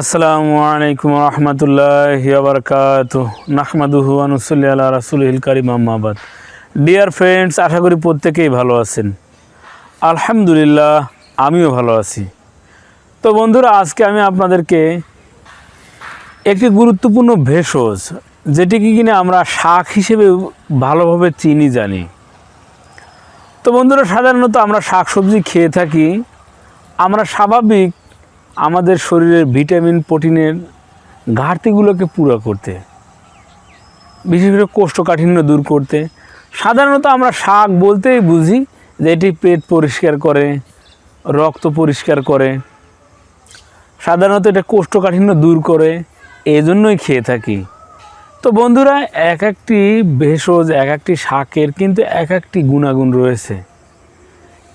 আসসালামু আলাইকুম রহমতুল্লাহ বারকাত নাহমাদুহু আনুসল্লি আল্লাহ রাসুলহিল কারিম আহমাবাদ ডিয়ার ফ্রেন্ডস আশা করি প্রত্যেকেই ভালো আছেন। আলহামদুলিল্লাহ, আমিও ভালো আছি। তো বন্ধুরা, আজকে আমি আপনাদেরকে একটি গুরুত্বপূর্ণ ভেষজ, যেটিকে কিনা আমরা শাক হিসেবে ভালোভাবে চিনি, জানি। তো বন্ধুরা, সাধারণত আমরা শাক সবজি খেয়ে থাকি। আমরা স্বাভাবিক আমাদের শরীরের ভিটামিন, প্রোটিনের ঘাটতিগুলোকে পুরো করতে, বিশেষ করে কোষ্ঠকাঠিন্য দূর করতে। সাধারণত আমরা শাক বলতেই বুঝি যে এটি পেট পরিষ্কার করে, রক্ত পরিষ্কার করে। সাধারণত এটা কোষ্ঠকাঠিন্য দূর করে এই জন্যই খেয়ে থাকি। তো বন্ধুরা, এক একটি ভেষজ, এক একটি শাকের কিন্তু এক একটি গুণাগুণ রয়েছে।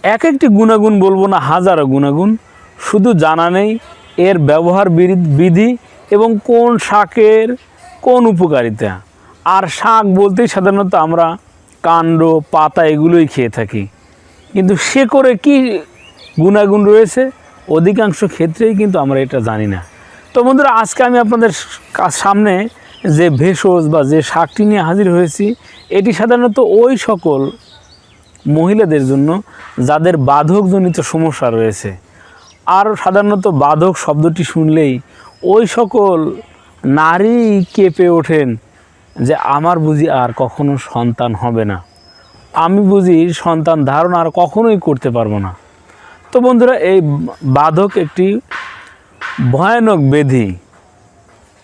এক একটি গুণাগুণ বলব না, হাজারো গুণাগুণ। শুধু জানা নেই এর ব্যবহার বিধি- এবং কোন শাকের কোন উপকারিতা। আর শাক বলতেই সাধারণত আমরা কাণ্ড, পাতা এগুলোই খেয়ে থাকি। কিন্তু সে করে কি গুণাগুণ রয়েছে? অধিকাংশ ক্ষেত্রেই কিন্তু আমরা এটা জানি না। তো বন্ধুরা, আজকে আমি আপনাদের সামনে যে ভেষজ বা যে শাকটি নিয়ে হাজির হয়েছি, এটি সাধারণত ওই সকল মহিলাদের জন্য যাদের বাধকজনিত সমস্যা রয়েছে। আর সাধারণত বাধক শব্দটি শুনলেই ওই সকল নারী কেঁপে ওঠেন যে আমার বুঝি আর কখনো সন্তান হবে না। আমি বুঝি সন্তান ধারণ আর কখনোই করতে পারব না। তো বন্ধুরা, এই বাধক একটি ভয়ানক বেধি।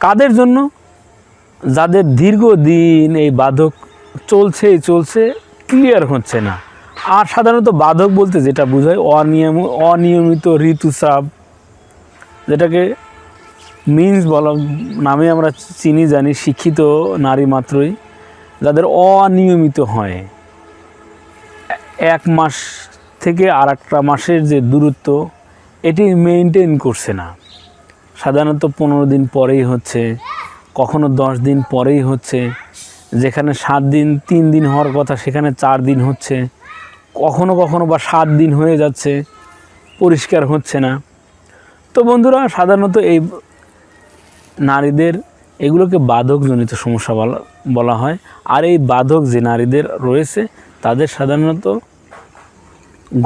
কাদের জন্য? যাদের দীর্ঘদিন এই বাধক চলছেই চলছে ক্লিয়ার হচ্ছে না। আর সাধারণত বাধক বলতে যেটা বোঝায়, অনিয়ম, অনিয়মিত ঋতুস্রাব, যেটাকে মিন্স বলা, নামে আমরা চিনি, জানি, শিক্ষিত নারী মাত্রই, যাদের অনিয়মিত হয়। এক মাস থেকে আর একটা মাসের যে দূরত্ব, এটি মেনটেন করছে না। সাধারণত পনেরো দিন পরেই হচ্ছে, কখনো দশ দিন পরেই হচ্ছে, যেখানে সাত দিন, তিন দিন হওয়ার কথা, সেখানে চার দিন হচ্ছে কখনো কখনো বা সাত দিন হয়ে যাচ্ছে, পরিষ্কার হচ্ছে না। তো বন্ধুরা, সাধারণত এই নারীদের এগুলোকে বাধকজনিত সমস্যা বলা বলা হয়। আর এই বাধক যে নারীদের রয়েছে, তাদের সাধারণত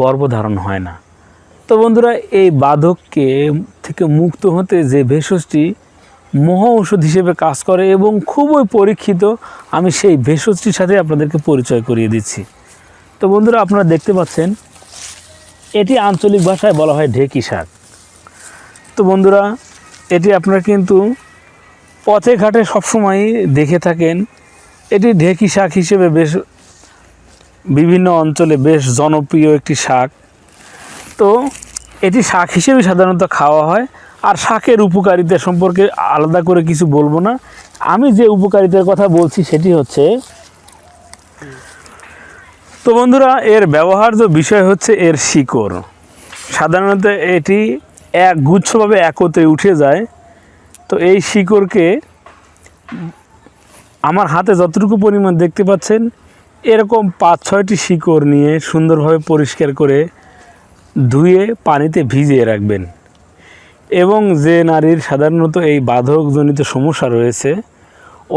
গর্ভধারণ হয় না। তো বন্ধুরা, এই বাধককে থেকে মুক্ত হতে যে ভেষজটি মহা ঔষধ হিসেবে কাজ করে এবং খুবই পরীক্ষিত, আমি সেই ভেষজটির সাথে আপনাদেরকে পরিচয় করিয়ে দিচ্ছি। তো বন্ধুরা আপনারা দেখতে পাচ্ছেন, এটি আঞ্চলিক ভাষায় বলা হয় ঢেকি শাক। তো বন্ধুরা, এটি আপনারা কিন্তু পথে ঘাটে সবসময় দেখে থাকেন। এটি ঢেকি শাক হিসেবে বেশ বিভিন্ন অঞ্চলে বেশ জনপ্রিয় একটি শাক। তো এটি শাক হিসেবে সাধারণত খাওয়া হয়, আর শাকের উপকারিতা সম্পর্কে আলাদা করে কিছু বলব না। আমি যে উপকারিতার কথা বলছি সেটি হচ্ছে তো বন্ধুরা, এর ব্যবহার্য বিষয় হচ্ছে এর শিকড়। সাধারণত এটি এক গুচ্ছভাবে একত্রে উঠে যায়। তো এই শিকড়কে আমার হাতে যতটুকু পরিমাণ দেখতে পাচ্ছেন, এরকম পাঁচ, ছয়টি শিকড় নিয়ে সুন্দরভাবে পরিষ্কার করে ধুয়ে পানিতে ভিজিয়ে রাখবেন। এবং যে নারীর সাধারণত এই বাধকজনিত সমস্যা রয়েছে,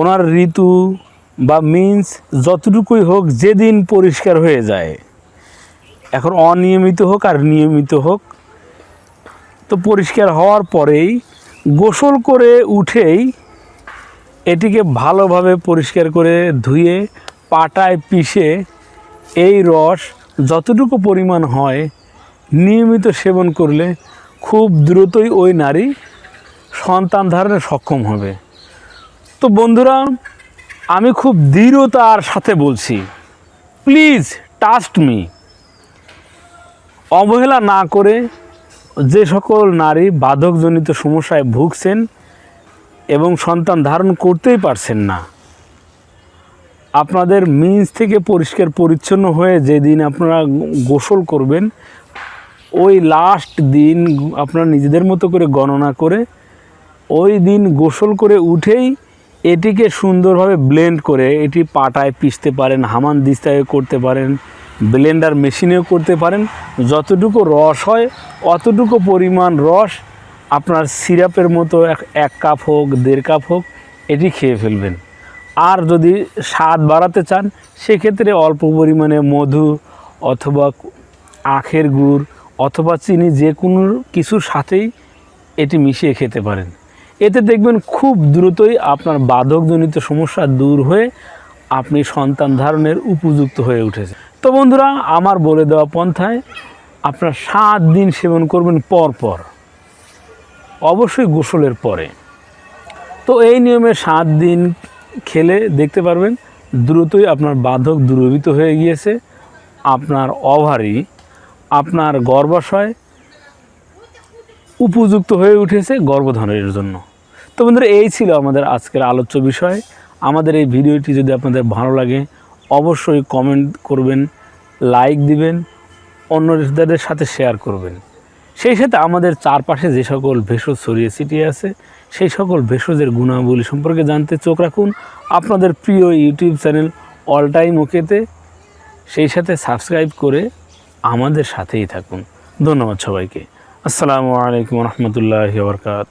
ওনার ঋতু বা মিন্স যতটুকুই হোক যেদিন পরিষ্কার হয়ে যায়। এখন অনিয়মিত হোক আর নিয়মিত হোক। তো পরিষ্কার হওয়ার পরেই গোসল করে উঠেই এটিকে ভালোভাবে পরিষ্কার করে ধুয়ে পাটায় পিষে এই রস যতটুকু পরিমাণ হয় নিয়মিত সেবন করলে খুব দ্রুতই ওই নারী সন্তান ধারণে সক্ষম হবে। তো বন্ধুরা আমি খুব দৃঢ়তার সাথে বলছি প্লিজ টাস্ট মি অবহেলা না করে যে সকল নারী বাধকজনিত সমস্যায় ভুগছেন এবং সন্তান ধারণ করতেই পারছেন না। আপনাদের মিন্স থেকে পরিষ্কার পরিচ্ছন্ন হয়ে যেদিন আপনারা গোসল করবেন, ওই লাস্ট দিন আপনারা নিজেদের মতো করে গণনা করে ওই দিন গোসল করে উঠেই এটিকে সুন্দরভাবে ব্লেন্ড করে এটি পাটায় পিষতে পারেন, হামান দিস্তায় করতে পারেন ব্লেন্ডার মেশিনেও করতে পারেন। যতটুকু রস হয়, অতটুকু পরিমাণ রস আপনার সিরাপের মতো এক এক কাপ হোক, দেড় কাপ হোক, এটি খেয়ে ফেলবেন। আর যদি স্বাদ বাড়াতে চান, সেক্ষেত্রে অল্প পরিমাণে মধু অথবা আখের গুড় অথবা চিনি যে কোনো কিছুর সাথেই এটি মিশিয়ে খেতে পারেন। এতে দেখবেন খুব দ্রুতই আপনার বাধকজনিত সমস্যা দূর হয়ে আপনি সন্তান ধারণের উপযুক্ত হয়ে উঠেছে তো বন্ধুরা, আমার বলে দেওয়া পন্থায় আপনার সাত দিন সেবন করবেন পর পর, অবশ্যই গোসলের পরে। তো এই নিয়মে সাত দিন খেলে দেখতে পারবেন দ্রুতই আপনার বাধক দূরীভূত হয়ে গিয়েছে, আপনার ওভারি আপনার গর্ভাশয় উপযুক্ত হয়ে উঠেছে গর্ভধারণের জন্য। তো বন্ধুরা, এই ছিল আমাদের আজকের আলোচ্য বিষয়। আমাদের এই ভিডিওটি যদি আপনাদের ভালো লাগে, অবশ্যই কমেন্ট করবেন লাইক দিবেন অন্য অন্যদের সাথে শেয়ার করবেন। সেই সাথে আমাদের চারপাশে যে সকল ভেষজ ছড়িয়ে ছিটিয়ে আছে, সেই সকল ভেষজের গুণাবলী সম্পর্কে জানতে চোখ রাখুন। আপনাদের প্রিয় ইউটিউব চ্যানেল অল টাইম ওকেতে সেই সাথে সাবস্ক্রাইব করে আমাদের সাথেই থাকুন। ধন্যবাদ সবাইকে। আসসালামু আলাইকুম রহমতুল্লাহ বরকাত